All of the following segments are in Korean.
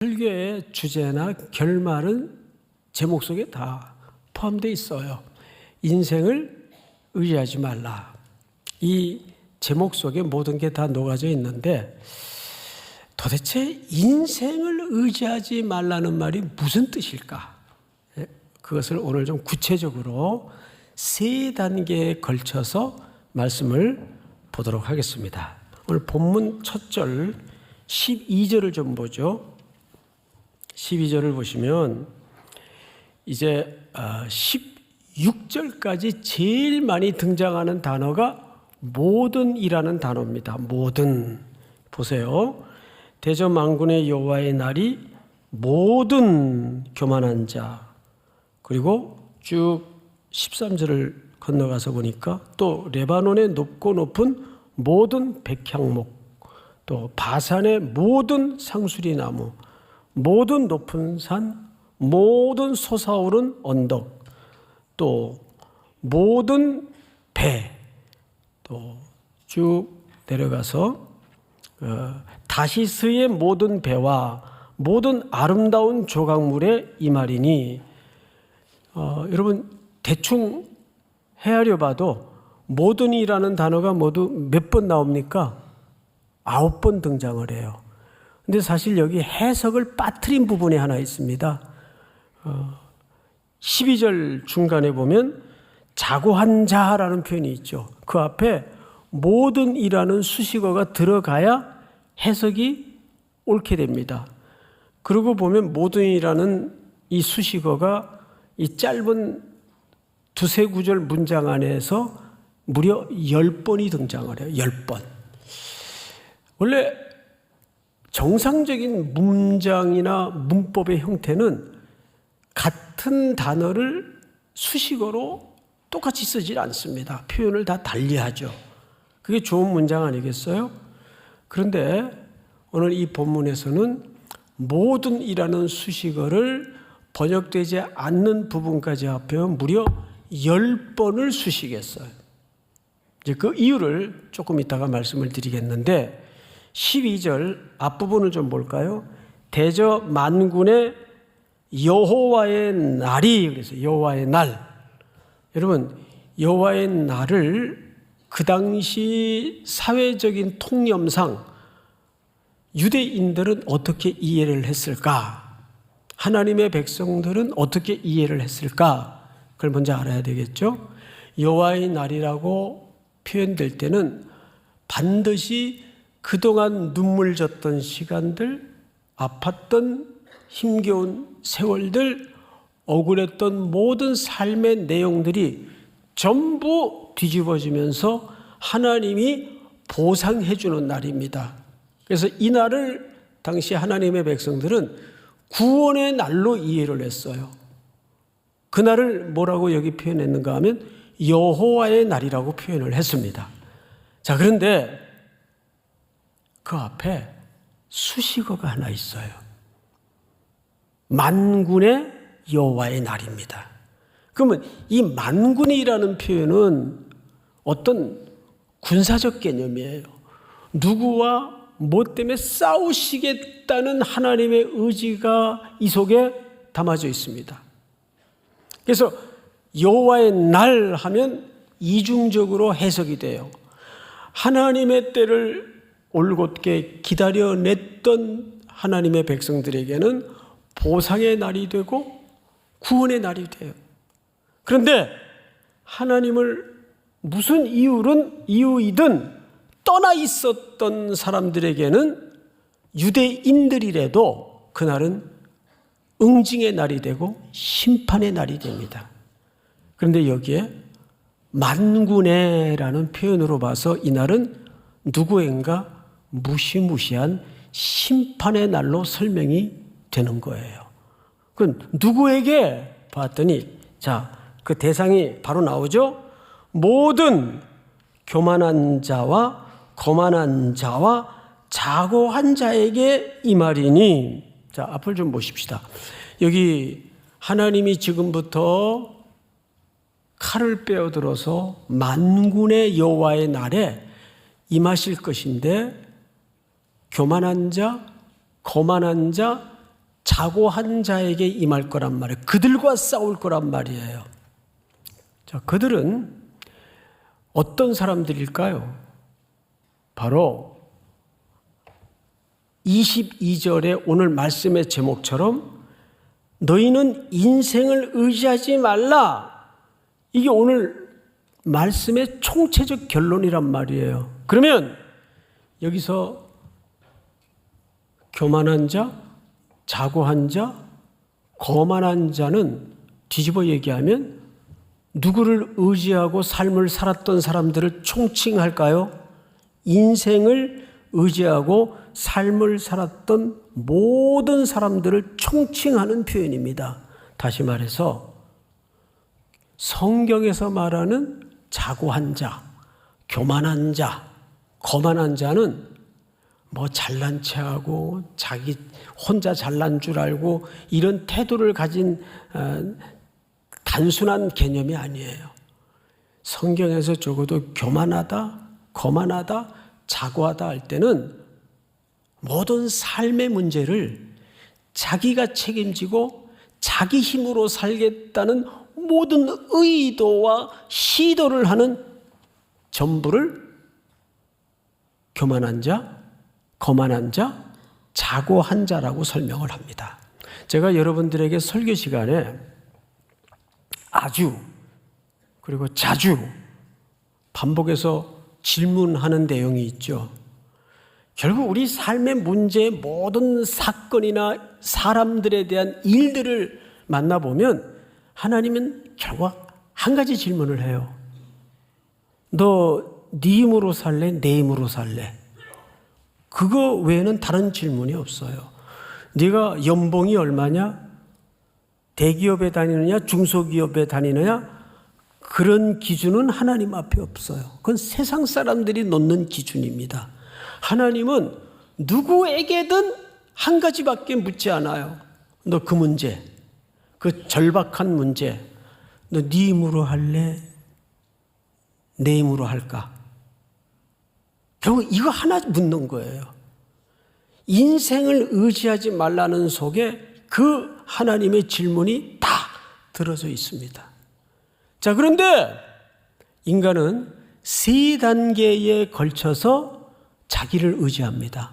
설교의 주제나 결말은 제목 속에 다 포함되어 있어요. 인생을 의지하지 말라. 이 제목 속에 모든 게 다 녹아져 있는데 도대체 인생을 의지하지 말라는 말이 무슨 뜻일까? 예, 그것을 오늘 좀 구체적으로 세 단계에 걸쳐서 말씀을 보도록 하겠습니다. 오늘 본문 첫 절 12절을 좀 보죠. 12절을 보시면 이제 16절까지 제일 많이 등장하는 단어가 모든이라는 단어입니다. 모든 보세요. 대저만군의 여호와의 날이 모든 교만한 자 그리고 쭉 13절을 건너가서 보니까 또 레바논의 높고 높은 모든 백향목 또 바산의 모든 상수리 나무 모든 높은 산 모든 솟아오른 언덕 또 모든 배 또 쭉 내려가서 어, 다시스의 모든 배와 모든 아름다운 조각물의 이 말이니 어, 여러분 대충 헤아려 봐도 모든이라는 단어가 모두 몇 번 나옵니까? 아홉 번 등장을 해요. 근데 사실 여기 해석을 빠뜨린 부분이 하나 있습니다. 어, 12절 중간에 보면 자고한 자라는 표현이 있죠. 그 앞에 모든 이라는 수식어가 들어가야 해석이 옳게 됩니다. 그러고 보면 모든이라는 이 수식어가 이 짧은 두세 구절 문장 안에서 무려 열 번이 등장을 해요. 열 번. 원래 정상적인 문장이나 문법의 형태는 같은 단어를 수식어로 똑같이 쓰질 않습니다. 표현을 다 달리하죠. 그게 좋은 문장 아니겠어요? 그런데 오늘 이 본문에서는 모든이라는 수식어를 번역되지 않는 부분까지 합하면 무려 열 번을 수식했어요. 이제 그 이유를 조금 이따가 말씀을 드리겠는데 12절 앞부분을 좀 볼까요? 대저 만군의 여호와의 날이 그래서 여호와의 날. 여러분 여호와의 날을 그 당시 사회적인 통념상 유대인들은 어떻게 이해를 했을까? 하나님의 백성들은 어떻게 이해를 했을까? 그걸 먼저 알아야 되겠죠. 여호와의 날이라고 표현될 때는 반드시 그동안 눈물 졌던 시간들, 아팠던 힘겨운 세월들, 억울했던 모든 삶의 내용들이 전부 뒤집어지면서 하나님이 보상해 주는 날입니다. 그래서 이 날을 당시 하나님의 백성들은 구원의 날로 이해를 했어요. 그 날을 뭐라고 여기 표현했는가 하면 여호와의 날이라고 표현을 했습니다. 자, 그런데 그 앞에 수식어가 하나 있어요. 만군의 여호와의 날입니다. 그러면 이 만군이라는 표현은 어떤 군사적 개념이에요. 누구와 뭐 때문에 싸우시겠다는 하나님의 의지가 이 속에 담아져 있습니다. 그래서 여호와의 날 하면 이중적으로 해석이 돼요. 하나님의 때를 올곧게 기다려냈던 하나님의 백성들에게는 보상의 날이 되고 구원의 날이 돼요. 그런데 하나님을 무슨 이유는 이유이든 떠나 있었던 사람들에게는 유대인들이라도 그날은 응징의 날이 되고 심판의 날이 됩니다. 그런데 여기에 만군의라는 표현으로 봐서 이날은 누구인가 무시무시한 심판의 날로 설명이 되는 거예요. 그 누구에게 봤더니 자, 그 대상이 바로 나오죠. 모든 교만한 자와 거만한 자와 자고한 자에게 이 말이니 자, 앞을 좀 보십시다. 여기 하나님이 지금부터 칼을 빼어들어서 만군의 여호와의 날에 임하실 것인데 교만한 자, 거만한 자, 자고한 자에게 임할 거란 말이에요. 그들과 싸울 거란 말이에요. 자, 그들은 어떤 사람들일까요? 바로 22절의 오늘 말씀의 제목처럼 너희는 인생을 의지하지 말라. 이게 오늘 말씀의 총체적 결론이란 말이에요. 그러면 여기서 교만한 자, 자고한 자, 거만한 자는 뒤집어 얘기하면 누구를 의지하고 삶을 살았던 사람들을 총칭할까요? 인생을 의지하고 삶을 살았던 모든 사람들을 총칭하는 표현입니다. 다시 말해서 성경에서 말하는 자고한 자, 교만한 자, 거만한 자는 뭐 잘난 체하고 자기 혼자 잘난 줄 알고 이런 태도를 가진 어, 단순한 개념이 아니에요. 성경에서 적어도 교만하다, 거만하다, 자고하다 할 때는 모든 삶의 문제를 자기가 책임지고 자기 힘으로 살겠다는 모든 의도와 시도를 하는 전부를 교만한 자, 거만한 자, 자고한 자라고 설명을 합니다. 제가 여러분들에게 설교 시간에 아주 그리고 자주 반복해서 질문하는 내용이 있죠. 결국 우리 삶의 문제 모든 사건이나 사람들에 대한 일들을 만나보면 하나님은 결국 한 가지 질문을 해요. 너 네 힘으로 살래? 내 힘으로 살래? 그거 외에는 다른 질문이 없어요. 네가 연봉이 얼마냐? 대기업에 다니느냐? 중소기업에 다니느냐? 그런 기준은 하나님 앞에 없어요. 그건 세상 사람들이 놓는 기준입니다. 하나님은 누구에게든 한 가지밖에 묻지 않아요. 너 그 문제, 그 절박한 문제, 너 네 힘으로 할래? 내 힘으로 할까? 결국 이거 하나 묻는 거예요. 인생을 의지하지 말라는 속에 그 하나님의 질문이 다 들어져 있습니다. 자, 그런데 인간은 세 단계에 걸쳐서 자기를 의지합니다.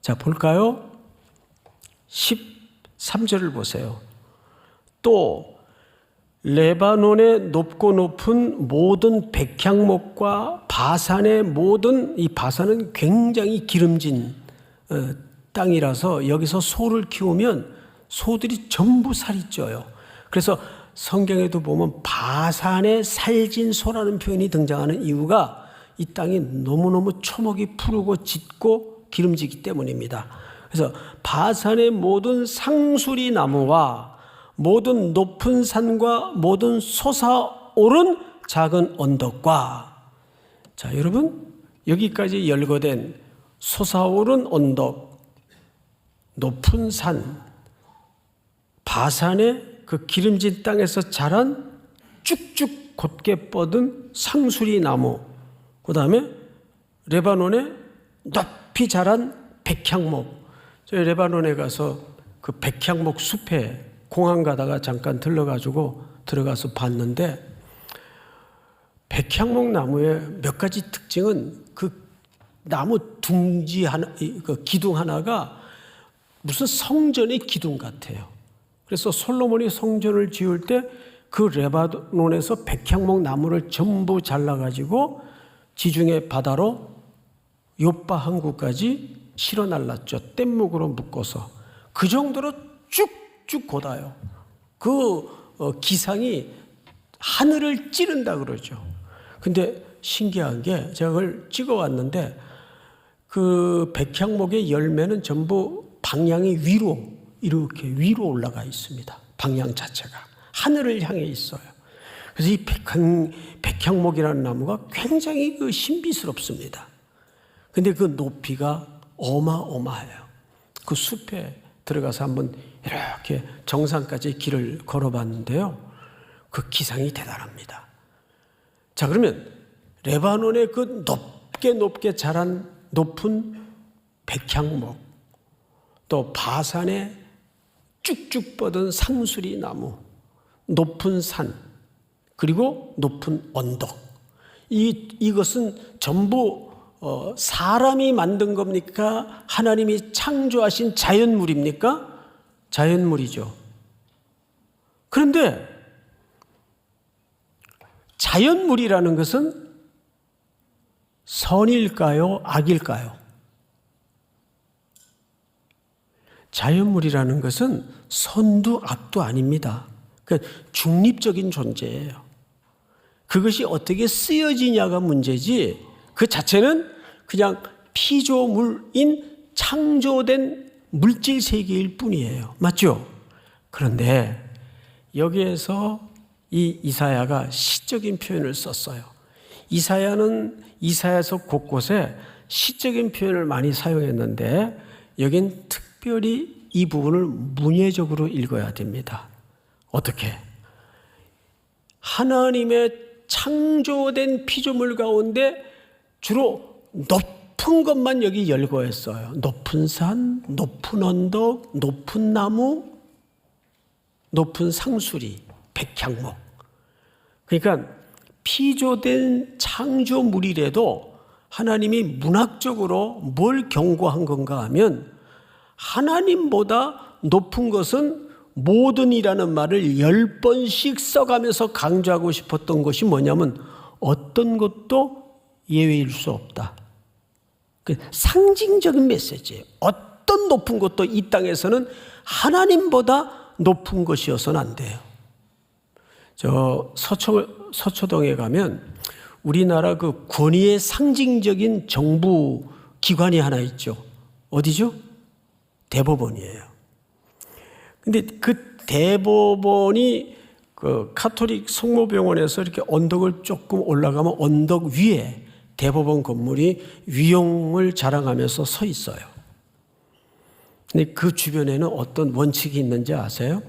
자, 볼까요? 13절을 보세요. 또 레바논의 높고 높은 모든 백향목과 바산의 모든 이 바산은 굉장히 기름진 어, 땅이라서 여기서 소를 키우면 소들이 전부 살이 쪄요. 그래서 성경에도 보면 바산의 살진 소라는 표현이 등장하는 이유가 이 땅이 너무너무 초목이 푸르고 짙고 기름지기 때문입니다. 그래서 바산의 모든 상수리 나무와 모든 높은 산과 모든 솟아오른 작은 언덕과 자 여러분 여기까지 열거된 솟아오른 언덕 높은 산 바산의 그 기름진 땅에서 자란 쭉쭉 곧게 뻗은 상수리 나무 그 다음에 레바논에 높이 자란 백향목. 저희 레바논에 가서 그 백향목 숲에 공항 가다가 잠깐 들러가지고 들어가서 봤는데 백향목 나무의 몇 가지 특징은 그 나무 둥지 하나, 그 기둥 하나가 무슨 성전의 기둥 같아요. 그래서 솔로몬이 성전을 지을 때 그 레바논에서 백향목 나무를 전부 잘라가지고 지중해 바다로 요파 항구까지 실어 날랐죠. 뗏목으로 묶어서 그 정도로 쭉 쭉 곧아요. 그 어, 기상이 하늘을 찌른다 그러죠. 근데 신기한 게 제가 그걸 찍어 왔는데 그 백향목의 열매는 전부 방향이 위로 이렇게 위로 올라가 있습니다. 방향 자체가 하늘을 향해 있어요. 그래서 이 백향, 백향목이라는 나무가 굉장히 그 신비스럽습니다. 근데 그 높이가 어마어마해요. 그 숲에 들어가서 한번 이렇게 정상까지 길을 걸어봤는데요. 그 기상이 대단합니다. 자, 그러면 레바논의 그 높게 높게 자란 높은 백향목, 또 바산의 쭉쭉 뻗은 상수리 나무, 높은 산, 그리고 높은 언덕. 이, 이것은 전부 어, 사람이 만든 겁니까? 하나님이 창조하신 자연물입니까? 자연물이죠. 그런데 자연물이라는 것은 선일까요? 악일까요? 자연물이라는 것은 선도 악도 아닙니다. 그 중립적인 존재예요. 그것이 어떻게 쓰여지냐가 문제지 그 자체는 그냥 피조물인 창조된 물질 세계일 뿐이에요. 맞죠? 그런데 여기에서 이 이사야가 시적인 표현을 썼어요. 이사야는 이사야서 곳곳에 시적인 표현을 많이 사용했는데 여긴 특별히 이 부분을 문예적으로 읽어야 됩니다. 어떻게? 하나님의 창조된 피조물 가운데 주로 높 은 것만 여기 열거했어요. 높은 산, 높은 언덕, 높은 나무, 높은 상수리, 백향목. 그러니까 피조된 창조물이라도 하나님이 문학적으로 뭘 경고한 건가 하면 하나님보다 높은 것은 모든이라는 말을 열 번씩 써가면서 강조하고 싶었던 것이 뭐냐면 어떤 것도 예외일 수 없다. 그 상징적인 메시지예요. 어떤 높은 것도 이 땅에서는 하나님보다 높은 것이어서는 안 돼요. 저 서초, 서초동에 가면 우리나라 그 권위의 상징적인 정부 기관이 하나 있죠. 어디죠? 대법원이에요. 근데 그 대법원이 그 카톨릭 성모병원에서 이렇게 언덕을 조금 올라가면 언덕 위에 대법원 건물이 위용을 자랑하면서 서 있어요. 근데 그 주변에는 어떤 원칙이 있는지 아세요?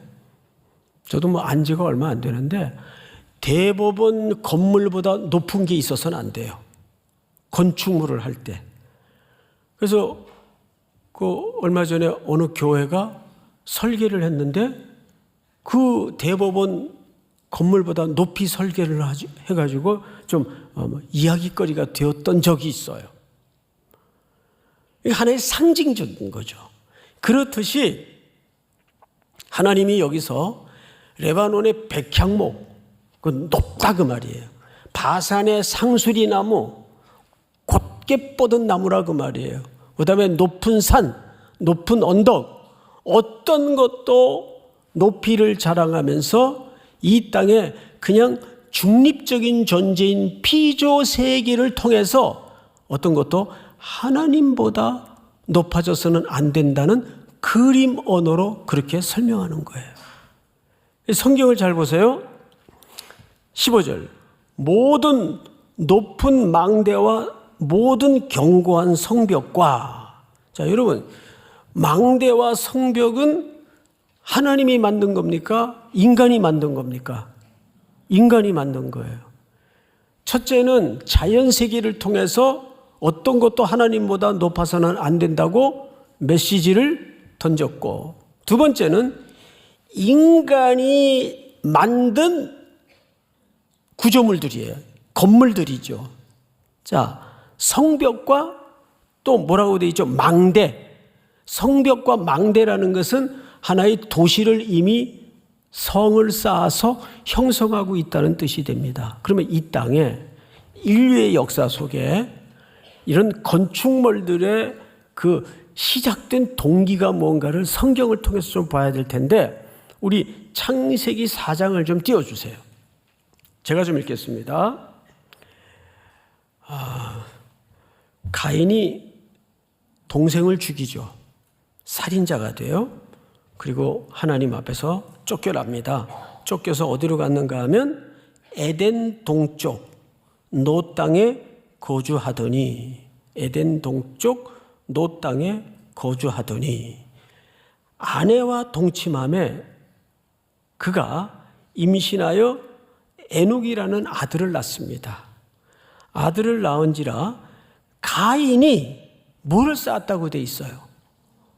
저도 뭐 안 지가 얼마 안 되는데 대법원 건물보다 높은 게 있어서는 안 돼요. 건축물을 할 때. 그래서 그 얼마 전에 어느 교회가 설계를 했는데 그 대법원 건물보다 높이 설계를 해가지고 좀 어, 뭐 이야기거리가 되었던 적이 있어요. 하나의 상징적인 거죠. 그렇듯이 하나님이 여기서 레바논의 백향목, 그 높다 그 말이에요. 바산의 상수리 나무, 곧게 뻗은 나무라 그 말이에요. 그 다음에 높은 산, 높은 언덕, 어떤 것도 높이를 자랑하면서 이 땅에 그냥 중립적인 존재인 피조 세계를 통해서 어떤 것도 하나님보다 높아져서는 안 된다는 그림 언어로 그렇게 설명하는 거예요. 성경을 잘 보세요. 15절. 모든 높은 망대와 모든 견고한 성벽과 자, 여러분 망대와 성벽은 하나님이 만든 겁니까? 인간이 만든 겁니까? 인간이 만든 거예요. 첫째는 자연 세계를 통해서 어떤 것도 하나님보다 높아서는 안 된다고 메시지를 던졌고 두 번째는 인간이 만든 구조물들이에요. 건물들이죠. 자, 성벽과 또 뭐라고 되어 있죠? 망대. 성벽과 망대라는 것은 하나의 도시를 이미 성을 쌓아서 형성하고 있다는 뜻이 됩니다. 그러면 이 땅에 인류의 역사 속에 이런 건축물들의 그 시작된 동기가 뭔가를 성경을 통해서 좀 봐야 될 텐데 우리 창세기 4장을 좀 띄워주세요. 제가 좀 읽겠습니다. 아, 가인이 동생을 죽이죠. 살인자가 돼요. 그리고 하나님 앞에서 쫓겨납니다. 쫓겨서 어디로 갔는가 하면 에덴 동쪽 노 땅에 거주하더니 에덴 동쪽 노 땅에 거주하더니 아내와 동침함에 그가 임신하여 에녹이라는 아들을 낳습니다. 아들을 낳은지라 가인이 뭐를 쌓았다고 돼 있어요?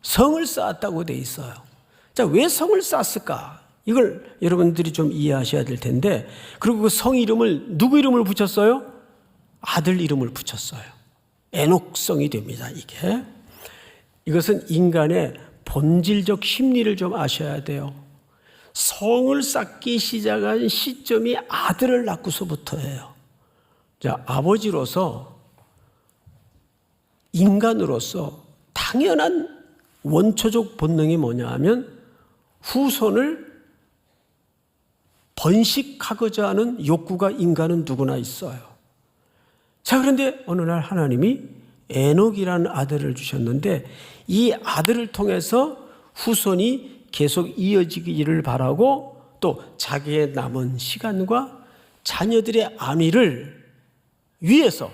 성을 쌓았다고 돼 있어요. 자, 왜 성을 쌓았을까? 이걸 여러분들이 좀 이해하셔야 될 텐데, 그리고 그 성 이름을 누구 이름을 붙였어요? 아들 이름을 붙였어요. 애녹성이 됩니다, 이게. 이것은 인간의 본질적 심리를 좀 아셔야 돼요. 성을 쌓기 시작한 시점이 아들을 낳고서부터예요. 자, 아버지로서 인간으로서 당연한 원초적 본능이 뭐냐 하면 후손을 번식하고자 하는 욕구가 인간은 누구나 있어요. 자, 그런데 어느 날 하나님이 에녹이라는 아들을 주셨는데 이 아들을 통해서 후손이 계속 이어지기를 바라고 또 자기의 남은 시간과 자녀들의 안위를 위해서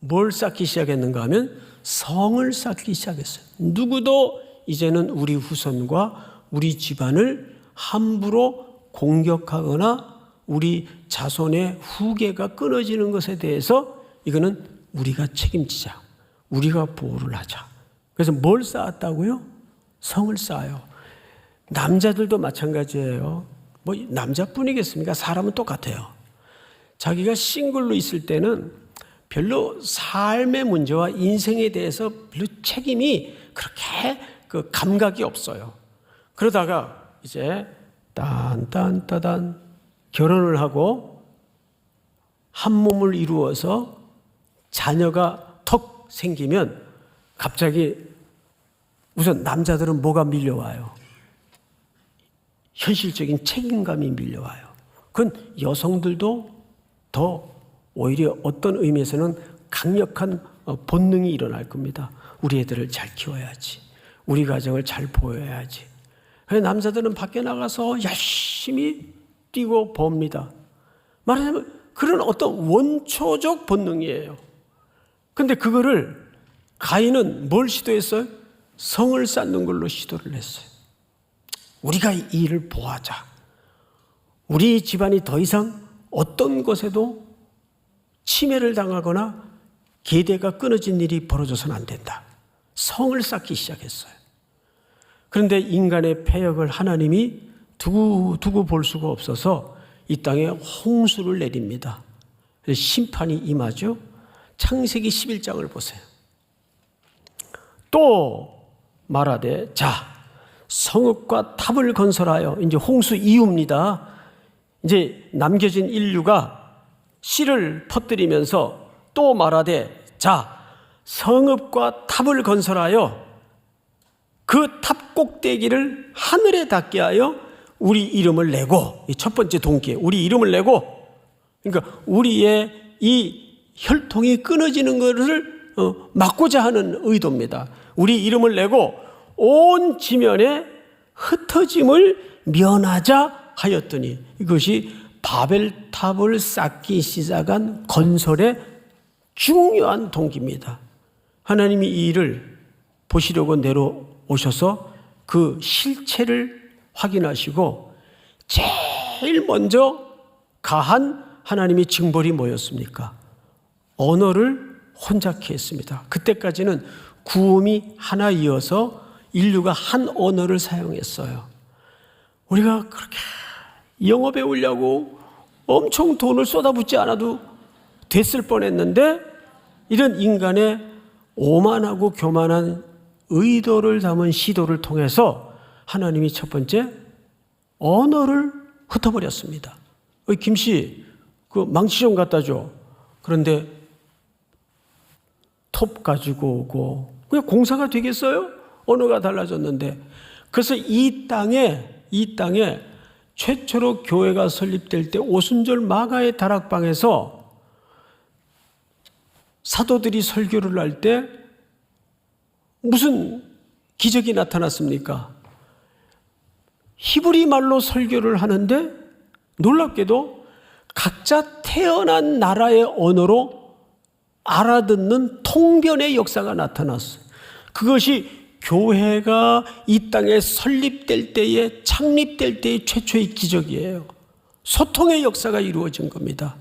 뭘 쌓기 시작했는가 하면 성을 쌓기 시작했어요. 누구도 이제는 우리 후손과 우리 집안을 함부로 공격하거나 우리 자손의 후계가 끊어지는 것에 대해서 이거는 우리가 책임지자. 우리가 보호를 하자. 그래서 뭘 쌓았다고요? 성을 쌓아요. 남자들도 마찬가지예요. 뭐 남자뿐이겠습니까? 사람은 똑같아요. 자기가 싱글로 있을 때는 별로 삶의 문제와 인생에 대해서 별로 책임이 그렇게 그 감각이 없어요. 그러다가 이제 딴딴따단 결혼을 하고 한 몸을 이루어서 자녀가 턱 생기면 갑자기 우선 남자들은 뭐가 밀려와요? 현실적인 책임감이 밀려와요. 그건 여성들도 더 오히려 어떤 의미에서는 강력한 어, 본능이 일어날 겁니다. 우리 애들을 잘 키워야지. 우리 가정을 잘 보여야지. 남자들은 밖에 나가서 열심히 뛰고 봅니다. 말하자면 그런 어떤 원초적 본능이에요. 근데 그거를 가인은 뭘 시도했어요? 성을 쌓는 걸로 시도를 했어요. 우리가 이 일을 보하자. 우리 집안이 더 이상 어떤 것에도 침해를 당하거나 계대가 끊어진 일이 벌어져서는 안 된다. 성을 쌓기 시작했어요. 그런데 인간의 폐역을 하나님이 두고 두고 볼 수가 없어서 이 땅에 홍수를 내립니다. 심판이 임하죠. 창세기 11장을 보세요. 또 말하되 자 성읍과 탑을 건설하여 이제 홍수 이후입니다. 이제 남겨진 인류가 씨를 퍼뜨리면서 또 말하되 자 성읍과 탑을 건설하여 그 탑 꼭대기를 하늘에 닿게 하여 우리 이름을 내고 이 첫 번째 동기에 우리 이름을 내고 그러니까 우리의 이 혈통이 끊어지는 것을 어, 막고자 하는 의도입니다. 우리 이름을 내고 온 지면에 흩어짐을 면하자 하였더니 이것이 바벨탑을 쌓기 시작한 건설의 중요한 동기입니다. 하나님이 이 일을 보시려고 내려오셔서 그 실체를 확인하시고 제일 먼저 가한 하나님의 징벌이 뭐였습니까? 언어를 혼잡케 했습니다. 그때까지는 구음이 하나 이어서 인류가 한 언어를 사용했어요. 우리가 그렇게 영어 배우려고 엄청 돈을 쏟아붓지 않아도 됐을 뻔했는데 이런 인간의 오만하고 교만한 의도를 담은 시도를 통해서 하나님이 첫 번째 언어를 흩어버렸습니다. 김씨, 그 망치 좀 갖다 줘. 그런데 톱 가지고 오고 그냥 공사가 되겠어요? 언어가 달라졌는데 그래서 이 땅에 이 땅에 최초로 교회가 설립될 때 오순절 마가의 다락방에서 사도들이 설교를 할 때 무슨 기적이 나타났습니까? 히브리 말로 설교를 하는데 놀랍게도 각자 태어난 나라의 언어로 알아듣는 통변의 역사가 나타났어요. 그것이 교회가 이 땅에 설립될 때에 창립될 때의 최초의 기적이에요. 소통의 역사가 이루어진 겁니다.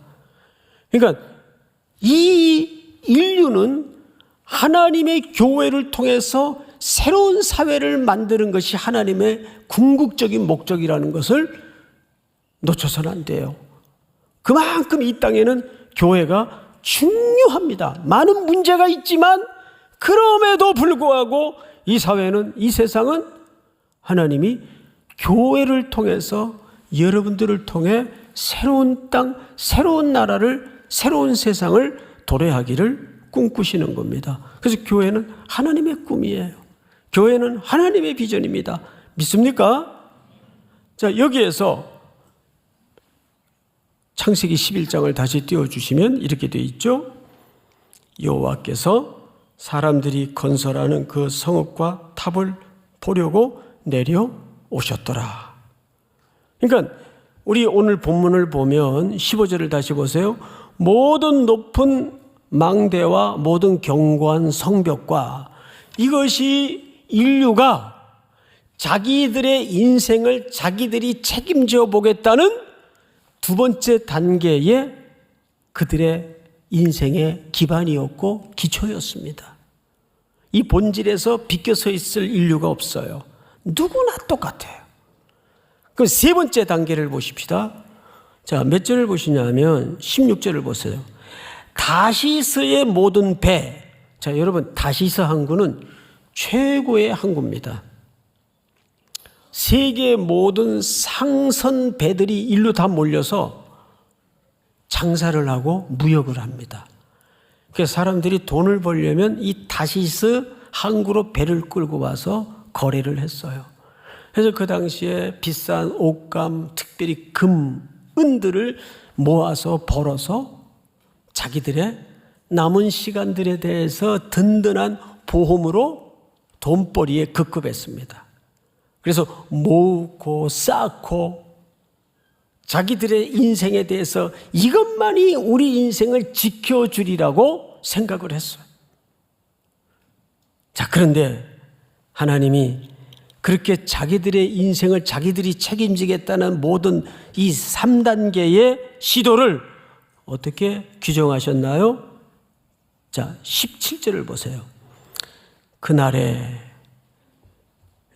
그러니까 이 인류는 하나님의 교회를 통해서 새로운 사회를 만드는 것이 하나님의 궁극적인 목적이라는 것을 놓쳐서는 안 돼요. 그만큼 이 땅에는 교회가 중요합니다. 많은 문제가 있지만 그럼에도 불구하고 이 사회는 이 세상은 하나님이 교회를 통해서 여러분들을 통해 새로운 땅, 새로운 나라를 새로운 세상을 도래하기를 꿈꾸시는 겁니다. 그래서 교회는 하나님의 꿈이에요. 교회는 하나님의 비전입니다. 믿습니까? 자, 여기에서 창세기 11장을 다시 띄워 주시면 이렇게 되어 있죠. 여호와께서 사람들이 건설하는 그 성읍과 탑을 보려고 내려오셨더라. 그러니까 우리 오늘 본문을 보면 15절을 다시 보세요. 모든 높은 망대와 모든 견고한 성벽과 이것이 인류가 자기들의 인생을 자기들이 책임져 보겠다는 두 번째 단계의 그들의 인생의 기반이었고 기초였습니다. 이 본질에서 비껴서 있을 인류가 없어요. 누구나 똑같아요. 그 세 번째 단계를 보십시다. 자, 몇 절을 보시냐면 16절을 보세요. 다시스의 모든 배. 자, 여러분, 다시스 항구는 최고의 항구입니다. 세계 모든 상선 배들이 일로 다 몰려서 장사를 하고 무역을 합니다. 그래서 사람들이 돈을 벌려면 이 다시스 항구로 배를 끌고 와서 거래를 했어요. 그래서 그 당시에 비싼 옷감, 특별히 금, 은들을 모아서 벌어서 자기들의 남은 시간들에 대해서 든든한 보험으로 돈벌이에 급급했습니다. 그래서 모으고 쌓고 자기들의 인생에 대해서 이것만이 우리 인생을 지켜주리라고 생각을 했어요. 자, 그런데 하나님이 그렇게 자기들의 인생을 자기들이 책임지겠다는 모든 이 3단계의 시도를 어떻게 규정하셨나요? 자, 17절을 보세요. 그날에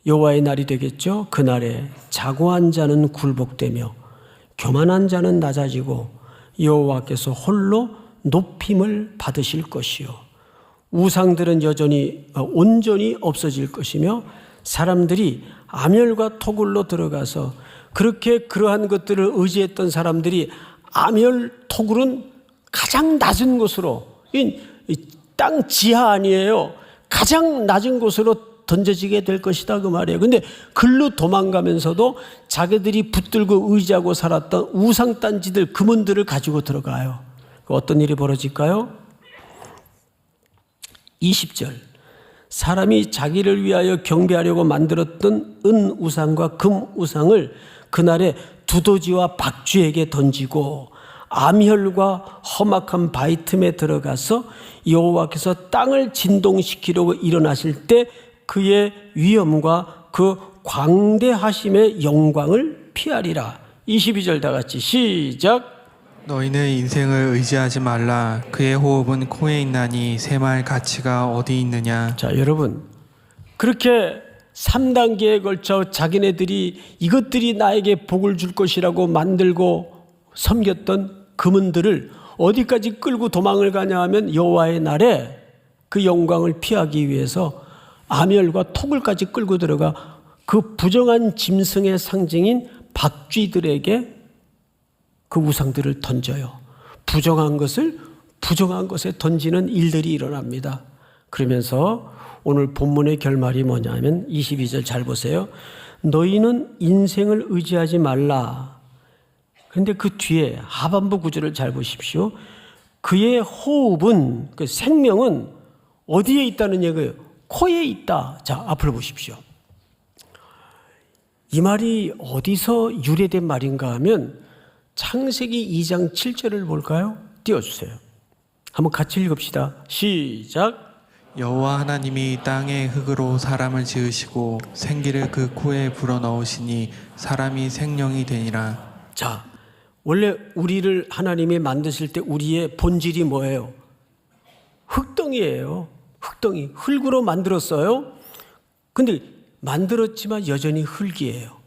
여호와의 날이 되겠죠. 그날에 자고한 자는 굴복되며 교만한 자는 낮아지고 여호와께서 홀로 높임을 받으실 것이요 우상들은 여전히 어, 온전히 없어질 것이며 사람들이 암열과 토굴로 들어가서 그렇게 그러한 것들을 의지했던 사람들이 암열 토굴은 가장 낮은 곳으로 이땅 지하 아니에요. 가장 낮은 곳으로 던져지게 될 것이다 그 말이에요. 근데 글로 도망가면서도 자기들이 붙들고 의지하고 살았던 우상 단지들 금은들을 가지고 들어가요. 어떤 일이 벌어질까요? 20절. 사람이 자기를 위하여 경배하려고 만들었던 은 우상과 금 우상을 그날에 두더지와 박쥐에게 던지고 암혈과 험악한 바위 틈에 들어가서 여호와께서 땅을 진동시키려고 일어나실 때 그의 위엄과 그 광대하심의 영광을 피하리라. 22절 다 같이 시작. 너희는 인생을 의지하지 말라. 그의 호흡은 코에 있나니 새 말 가치가 어디 있느냐. 자, 여러분. 그렇게 3단계에 걸쳐 자기네들이 이것들이 나에게 복을 줄 것이라고 만들고 섬겼던 금은들을 어디까지 끌고 도망을 가냐 하면 여호와의 날에 그 영광을 피하기 위해서 암열과 톡을까지 끌고 들어가 그 부정한 짐승의 상징인 박쥐들에게 그 우상들을 던져요. 부정한 것을 부정한 것에 던지는 일들이 일어납니다. 그러면서 오늘 본문의 결말이 뭐냐면 22절 잘 보세요. 너희는 인생을 의지하지 말라. 그런데 그 뒤에 하반부 구절을 잘 보십시오. 그의 호흡은 그 생명은 어디에 있다는 얘기예요? 코에 있다. 자, 앞을 보십시오. 이 말이 어디서 유래된 말인가 하면 창세기 2장 7절을 볼까요? 띄워주세요. 한번 같이 읽읍시다. 시작. 여호와 하나님이 땅의 흙으로 사람을 지으시고 생기를 그 코에 불어넣으시니 사람이 생명이 되니라. 자, 원래 우리를 하나님이 만드실 때 우리의 본질이 뭐예요? 흙덩이예요. 흙덩이. 흙으로 만들었어요. 근데 만들었지만 여전히 흙이에요.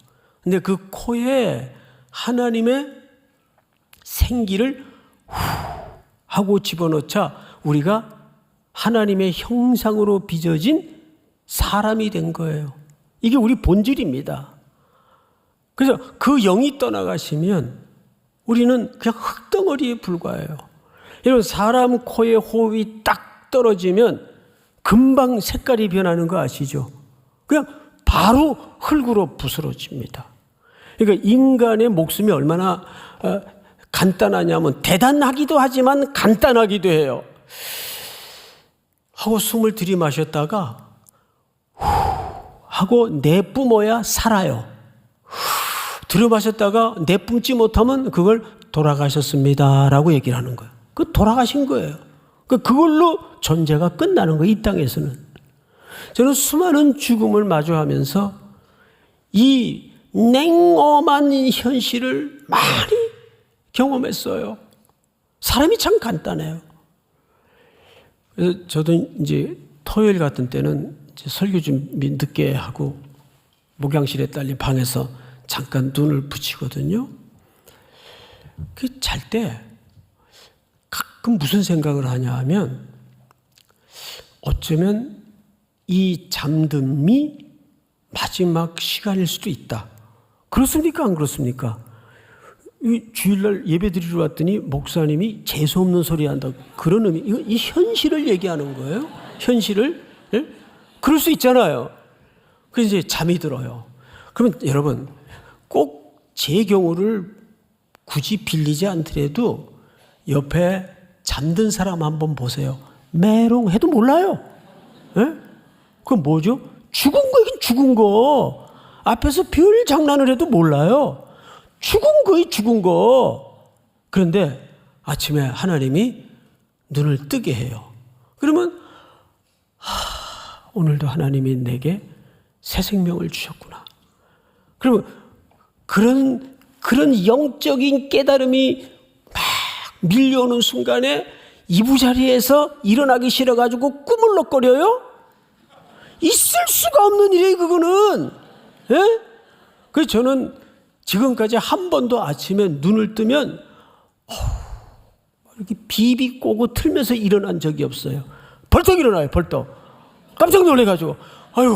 근데 그 코에 하나님의 생기를 후 하고 집어넣자 우리가 하나님의 형상으로 빚어진 사람이 된 거예요. 이게 우리 본질입니다. 그래서 그 영이 떠나가시면 우리는 그냥 흙덩어리에 불과해요. 여러분, 사람 코에 호흡이 딱 떨어지면 금방 색깔이 변하는 거 아시죠? 그냥 바로 흙으로 부스러집니다. 그러니까 인간의 목숨이 얼마나 어, 간단하냐면 대단하기도 하지만 간단하기도 해요. 하고 숨을 들이마셨다가 후 하고 내뿜어야 살아요. 후 들이마셨다가 내뿜지 못하면 그걸 돌아가셨습니다라고 얘기를 하는 거예요. 그 돌아가신 거예요. 그 그걸로 존재가 끝나는 거예요. 이 땅에서는. 저는 수많은 죽음을 마주하면서 이 냉엄한 현실을 많이 경험했어요. 사람이 참 간단해요. 저도 이제 토요일 같은 때는 설교 준비 늦게 하고 목양실에 딸린 방에서 잠깐 눈을 붙이거든요. 그 잘 때 가끔 무슨 생각을 하냐 하면 어쩌면 이 잠듦이 마지막 시간일 수도 있다. 그렇습니까? 안 그렇습니까? 이 주일날 예배 드리러 왔더니 목사님이 재수 없는 소리 한다. 그런 의미, 이거 이 현실을 얘기하는 거예요. 현실을. 예? 그럴 수 있잖아요. 그래서 이제 잠이 들어요. 그러면 여러분, 꼭 제 경우를 굳이 빌리지 않더라도 옆에 잠든 사람 한번 보세요. 메롱해도 몰라요. 예? 그건 뭐죠? 죽은 거긴 죽은 거. 앞에서 별 장난을 해도 몰라요. 죽은 거이 죽은 거. 그런데 아침에 하나님이 눈을 뜨게 해요. 그러면 하, 오늘도 하나님이 내게 새 생명을 주셨구나. 그러면 그런 그런 영적인 깨달음이 막 밀려오는 순간에 이부자리에서 일어나기 싫어가지고 꾸물럭거려요? 있을 수가 없는 일이에요, 그거는. 예? 그래서 저는 지금까지 한 번도 아침에 눈을 뜨면, 어, 이렇게 비비 꼬고 틀면서 일어난 적이 없어요. 벌떡 일어나요, 벌떡. 깜짝 놀래가지고, 아유,